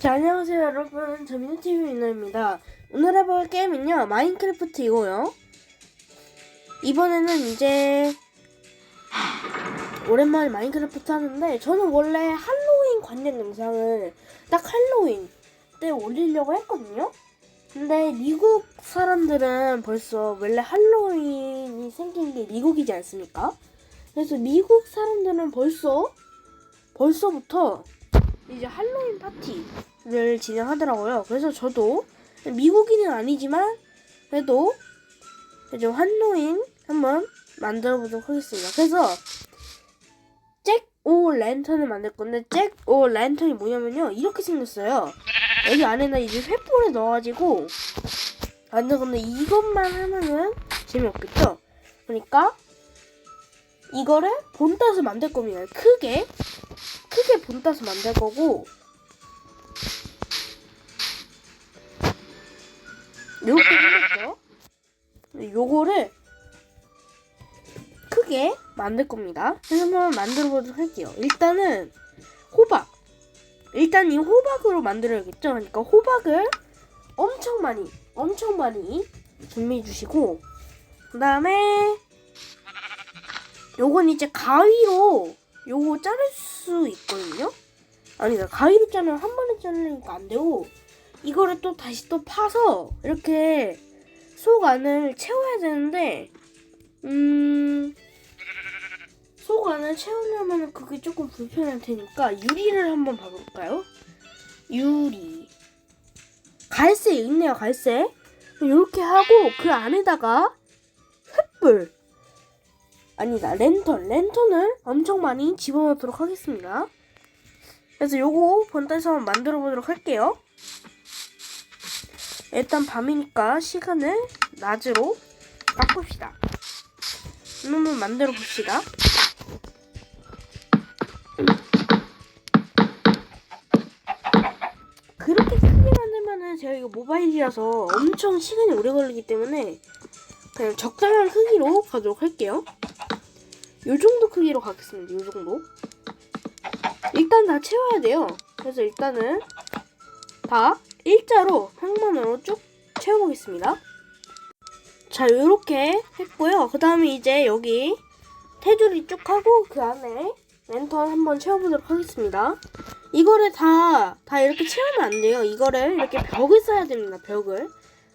자, 안녕하세요 여러분. 저민우TV 민호입니다. 오늘 해볼 게임은요 마인크래프트이고요. 이번에는 이제 오랜만에 마인크래프트 하는데 저는 원래 할로윈 관련 영상을 딱 할로윈 때 올리려고 했거든요. 근데 미국 사람들은 벌써 원래 할로윈이 생긴 게 미국이지 않습니까? 그래서 미국 사람들은 벌써 벌써부터 이제 할로윈 파티 를 진행하더라고요. 그래서 저도 미국인은 아니지만 그래도 이제 할로윈 한번 만들어 보도록 하겠습니다. 그래서 잭 오 랜턴을 만들 건데 잭 오 랜턴이 뭐냐면요 이렇게 생겼어요. 여기 안에다 이제 횃불을 넣어가지고 만들 건데 이것만 하면은 재미없겠죠? 그러니까 이거를 본 따서 만들 겁니다. 크게 크게 본 따서 만들 거고 요렇게 생겼죠? 요거를 크게 만들 겁니다. 그래서 한번 만들어 보도록 할게요. 일단은 호박. 일단 이 호박으로 만들어야겠죠? 그러니까 호박을 엄청 많이, 엄청 많이 준비해 주시고 그 다음에 요건 이제 가위로 요거 자를 수 있거든요. 아니다 가위로 자르면 한 번에 자르니까 안 되고 이거를 또 다시 또 파서 이렇게 속 안을 채워야 되는데 음. 속 안을 채우려면 그게 조금 불편할 테니까 유리를 한번 봐볼까요? 유리. 갈색 있네요 갈색 이렇게 하고 그 안에다가 횃불. 아니다 랜턴. 랜턴을 엄청 많이 집어넣도록 하겠습니다. 그래서 요거 본따에서 만들어 보도록 할게요 일단 밤이니까 시간을 낮으로 바꿉시다 한번 만들어 봅시다 그렇게 크게 만들면은 제가 이거 모바일이라서 엄청 시간이 오래 걸리기 때문에 그냥 적당한 크기로 가도록 할게요. 요 정도 크기로 가겠습니다. 요 정도. 일단 다 채워야 돼요. 그래서 일단은 다 일자로 항만으로 쭉 채워보겠습니다. 자, 요렇게 했고요. 그 다음에 이제 여기 테두리 쭉 하고 그 안에 랜턴 한번 채워보도록 하겠습니다. 이거를 다, 다 이렇게 채우면 안 돼요. 이거를 이렇게 벽을 써야 됩니다. 벽을.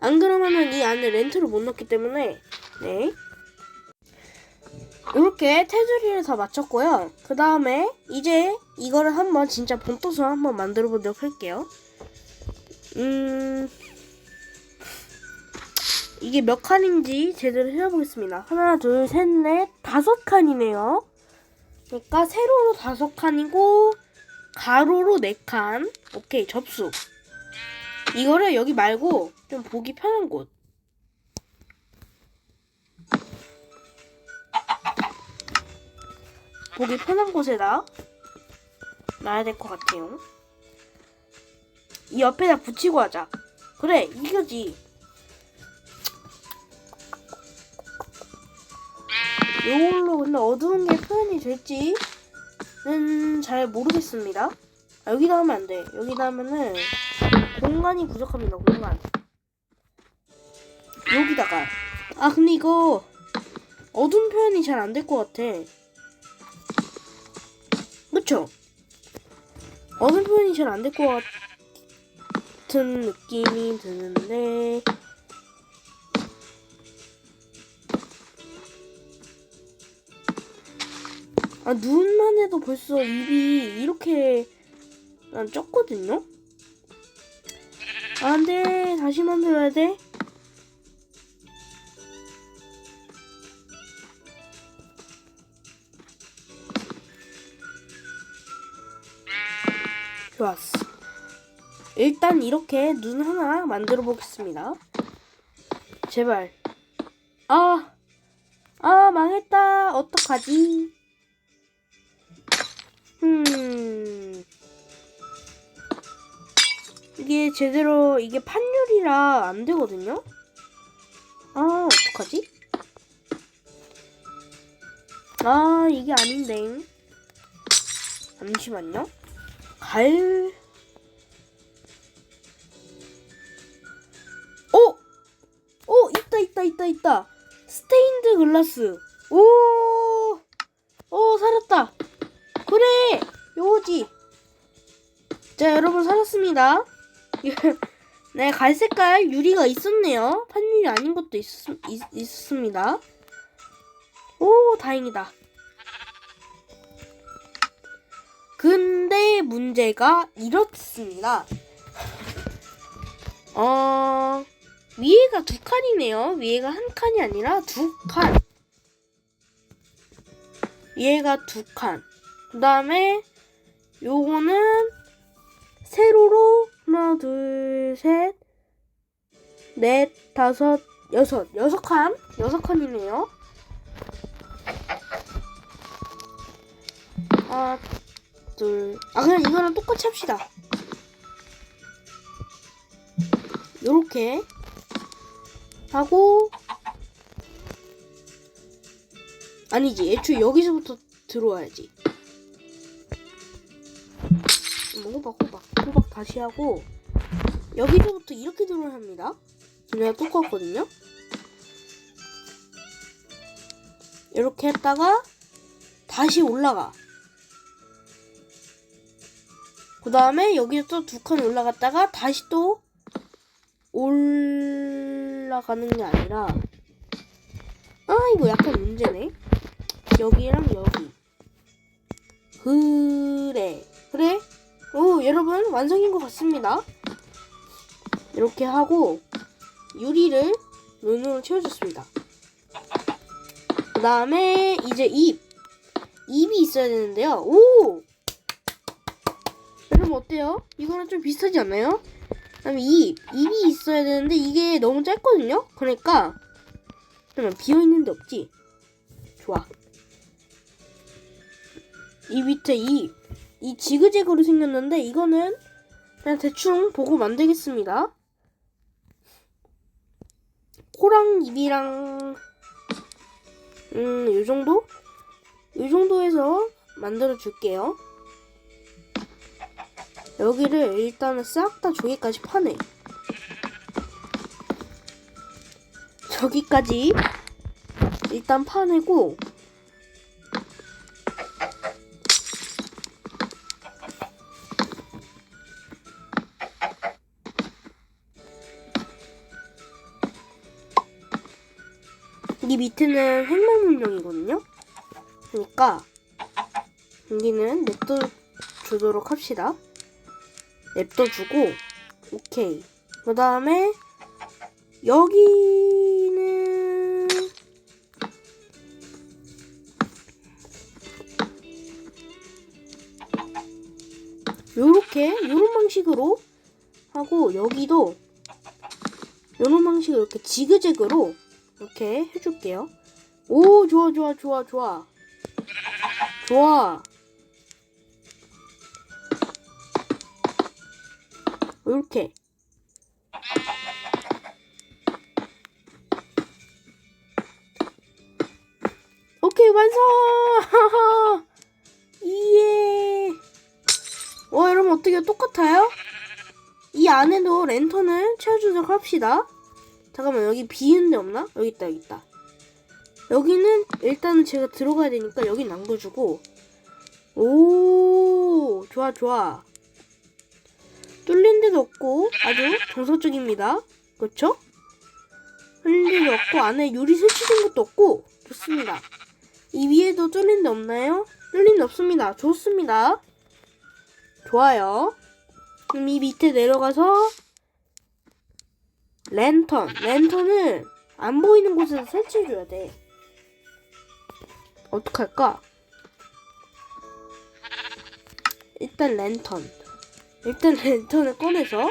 안 그러면은 이 안에 렌트를 못 넣기 때문에, 네. 이렇게 테두리를 다 맞췄고요. 그 다음에 이제 이거를 한번 진짜 본토서 한번 만들어 보도록 할게요. 음, 이게 몇 칸인지 제대로 세어보겠습니다. 하나, 둘, 셋, 넷, 다섯 칸이네요. 그러니까 세로로 다섯 칸이고 가로로 네 칸. 오케이 접수. 이거를 여기 말고 좀 보기 편한 곳. 보기 편한 곳에다 놔야 될 것 같아요. 이 옆에다 붙이고 하자. 그래 이거지. 이걸로 근데 어두운 게 표현이 될지는 잘 모르겠습니다. 아, 여기다 하면 안 돼. 여기다 하면은 공간이 부족합니다. 공간. 여기다가 아 근데 이거 어두운 표현이 잘 안 될 것 같아. 그쵸? 어두운 표현이 잘 안 될 것 같은 느낌이 드는데 아 눈만 해도 벌써 입이 이렇게 난 쪘거든요? 아, 안 돼. 다시 만들어야 돼. 좋았어. 일단 이렇게 눈 하나 만들어 보겠습니다. 제발. 아, 아, 망했다. 어떡하지? 음. 이게 제대로 이게 판율이라 안 되거든요. 아 어떡하지? 아 이게 아닌데. 잠시만요. 갈 있다 있다. 스테인드 글라스. 오, 오 살았다. 그래, 요거지. 자, 여러분 살았습니다. 네, 갈색깔 유리가 있었네요. 판유리 아닌 것도 있, 있, 있습니다. 오, 다행이다. 근데 문제가 이렇습니다. 어, 위에가 두 칸이네요. 위에가 한 칸이 아니라 두 칸. 위에가 두 칸. 그 다음에 요거는 세로로 하나, 둘, 셋, 넷, 다섯, 여섯. 여섯 칸? 여섯 칸이네요. 하나, 둘. 아, 그냥 이거랑 똑같이 합시다. 요렇게 하고 아니지 애초에 여기서부터 들어와야지. 뭐 호박 호박 호박 다시 하고 여기서부터 이렇게 들어야 합니다. 그냥 똑같거든요. 이렇게 했다가 다시 올라가. 그 다음에 여기서 또 두 칸 올라갔다가 다시 또 올 라가는 게 아니라 아 이거 약간 문제네. 여기랑 여기. 그래. 그래? 오 여러분 완성인 것 같습니다. 이렇게 하고 유리를 눈으로 채워줬습니다. 그 다음에 이제 입 입이 있어야 되는데요. 오! 여러분 어때요? 이거랑 좀 비슷하지 않나요? 그다음에 입 입이 있어야 되는데 이게 너무 짧거든요. 그러니까 잠깐만 비어 있는 데 없지. 좋아. 이 밑에 입. 이 지그재그로 생겼는데 이거는 그냥 대충 보고 만들겠습니다. 코랑 입이랑 음, 요 정도? 요 정도에서 만들어 줄게요. 여기를 일단은 싹 다 저기까지 파내. 저기까지 일단 파내고 이 밑에는 횡단문명이거든요. 그러니까 여기는 냅둬 주도록 합시다. 냅둬주고 오케이. 그 다음에 여기는 요렇게 요런 방식으로 하고 여기도 요런 방식으로 이렇게 지그재그로 이렇게 해줄게요. 오 좋아 좋아 좋아 좋아. 좋아 이렇게. 오케이 완성! 이예 와 여러분 어떻게 똑같아요? 이 안에도 랜턴을 채워주도록 합시다. 잠깐만 여기 비는 데 없나? 여기 있다 여기 있다. 여기는 일단은 제가 들어가야 되니까 여기 남겨주고. 오 좋아 좋아 데도 없고 아주 정석적입니다. 그렇죠? 데도 없고 안에 유리 설치된 것도 없고 좋습니다. 이 위에도 뚫린 데 없나요? 뚫린 데 없습니다. 좋습니다. 좋아요. 그럼 이 밑에 내려가서 랜턴. 랜턴을 안 보이는 곳에서 설치해줘야 돼. 어떡할까? 일단 랜턴. 일단 랜턴을 꺼내서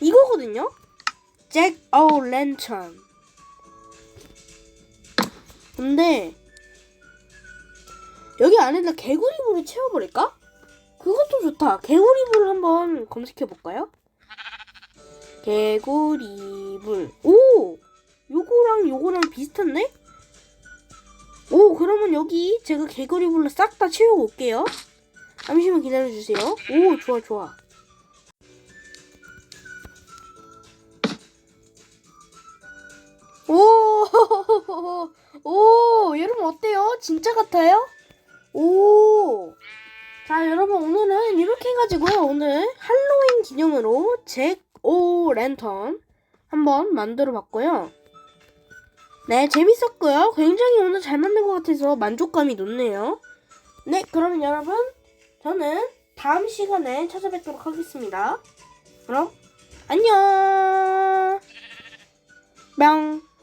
이거거든요. 잭 오 랜턴. 근데 여기 안에다 개구리불을 채워버릴까? 그것도 좋다. 개구리불 한번 검색해 볼까요? 개구리불. 오, 요거랑 요거랑 비슷한데? 오, 그러면 여기 제가 개구리불로 싹 다 채우고 올게요. 잠시만 기다려주세요. 오, 좋아, 좋아. 오, 여러분 어때요? 진짜 같아요? 오. 자, 여러분 오늘은 이렇게 해가지고요. 오늘 할로윈 기념으로 잭오 랜턴 한번 만들어 봤고요. 네, 재밌었고요. 굉장히 오늘 잘 만든 것 같아서 만족감이 높네요. 네, 그러면 여러분, 저는 다음 시간에 찾아뵙도록 하겠습니다. 그럼, 안녕! 뿅!